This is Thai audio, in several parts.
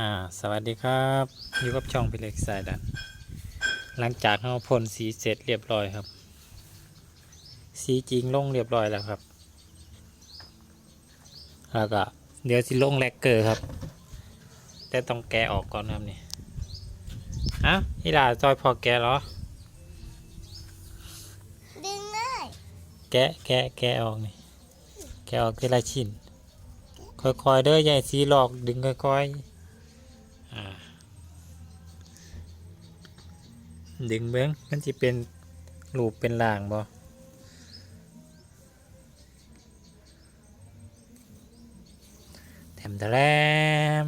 อ่าสวัสดีครับอยู่กับช่องพิเล็กสายดัน หลังจากเราพ่นสีเสร็จเรียบร้อยครับ สีจริงลงเรียบร้อยแล้วครับ แล้วก็เดี๋ยวสิลงแลกเกอร์ครับ แต่ต้องแกะออกก่อนครับนี่ฮะอีหลาจอยพอแกะเหรอ ดึงเลยแกะแกะแกะออกนี่แกะออกทีละชิ้นค่อยๆเด้ออย่าให้สีหลอกดึงค่อยๆอ่า ดึงเบิ้งมันจะเป็นรูปเป็นล่างบ่แถมตะแถม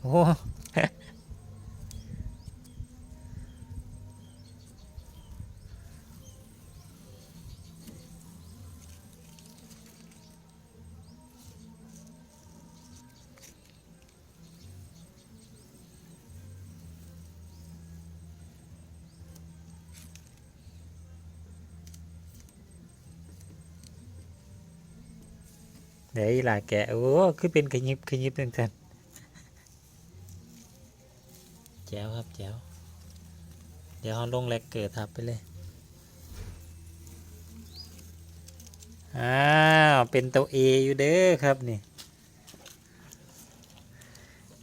โอ้ เดี๋ยวอีหลาแกะโอ้คือเป็นขยิบขยิบตั้งแต่แจ๋วครับแจ๋วเดี๋ยวเราลงแลกเกิดทับไปเลยอ้าวเป็นตัว A อยู่เด้อครับนี่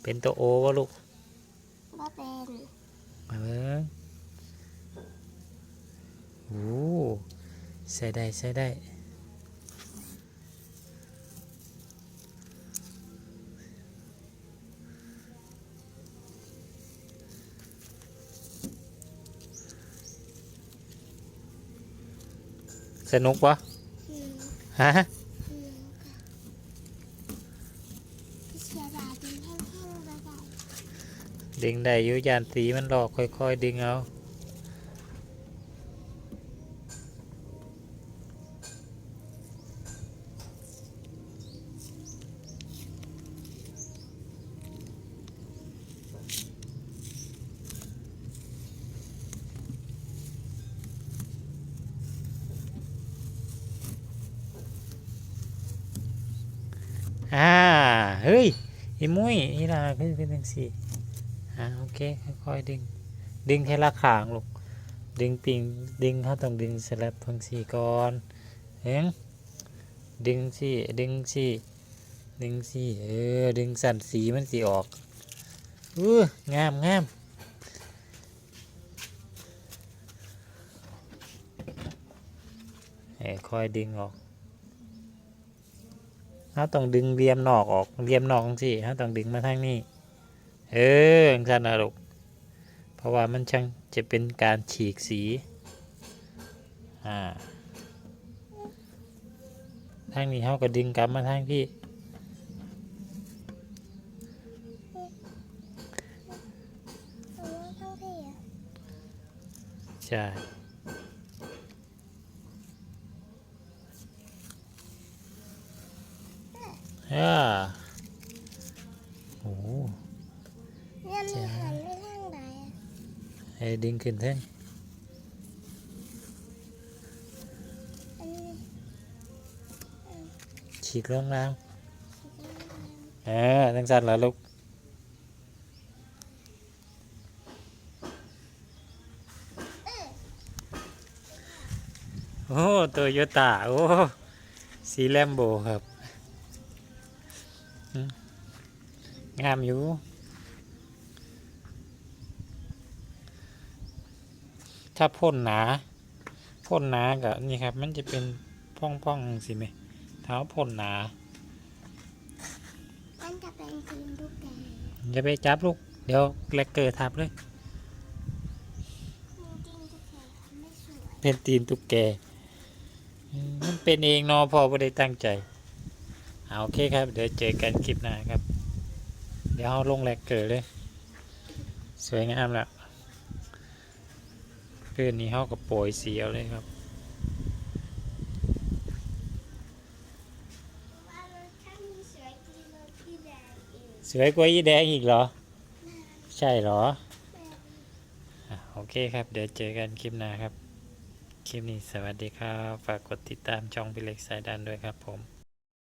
เป็นตัว O วะลูกบ่เป็นมาเบิ่งโอ้ใส่ได้ใส่ได้ สนุกปะอืมฮะอืมค่ะเสียดายดึงแห้งๆบ่ได้ดึงได้อยู่ยานสีมันหลอกค่อยๆ ดึงเอา อ่า เฮ้ยอีมุ้ยอีลาขึ้นเป็นจังสี่อ่าโอเคค่อยๆดึง ดึงแค่ละขางลูกดึงปิงดึงเขาต้องดึงสลับพังสี่ก่อนเห็นดึงสี่ดึงสี่ดึงสี่เออดึงสั่นสีมันสีออกอื้องามงามเอ้ค่อยดึงออก เราต้องดึงเหลี่ยมนอกออกเหลี่ยมนอกสิเราต้องดึงมาทางนี้ เออจังซันนะลูกเพราะว่ามันช่างจะเป็นการฉีกสีอ่าทางนี้เขาก็ดึงกลับมาทางพี่เอาไว้ทั้งที่ใช่ อ่าโอ้โหเนี่ยมันหันไปทางใดอะให้ดึงขึ้นเท่งอันนี้ฉีกลงน้ำเออจังสันแล้วลูกโอ้โตโยต้าโอ้สีแลมโบครับอืม งามอยู่ ถ้าพ่นหนา พ่นหนากับนี่ครับ มันจะเป็นพ่องๆสิไหมเท้าพ่นหนา มันจะเป็นทีมลูกแกอย่าไปจับลูก เดี๋ยวแกลกเกอร์ทับเลยจริงๆลูกแกไม่สวยเป็นตีนตุ๊กแกอืมมันเป็นเองเนอพอไม่ได้ตั้งใจ เอาโอเคครับ เดี๋ยวเจอกันคลิปหน้าครับ เดี๋ยวเอาลงแลกเกอร์เลย สวยงามแล้วเพื่อนนี้เขาก็โปรยสีเอาเลยครับสวยกว่าอีแดงอีกเหรอ ใช่เหรอ โอเคครับ เดี๋ยวเจอกันคลิปหน้าครับ คลิปนี้สวัสดีครับ ฝากกดติดตามช่องพิเล็กสายดันด้วยครับผม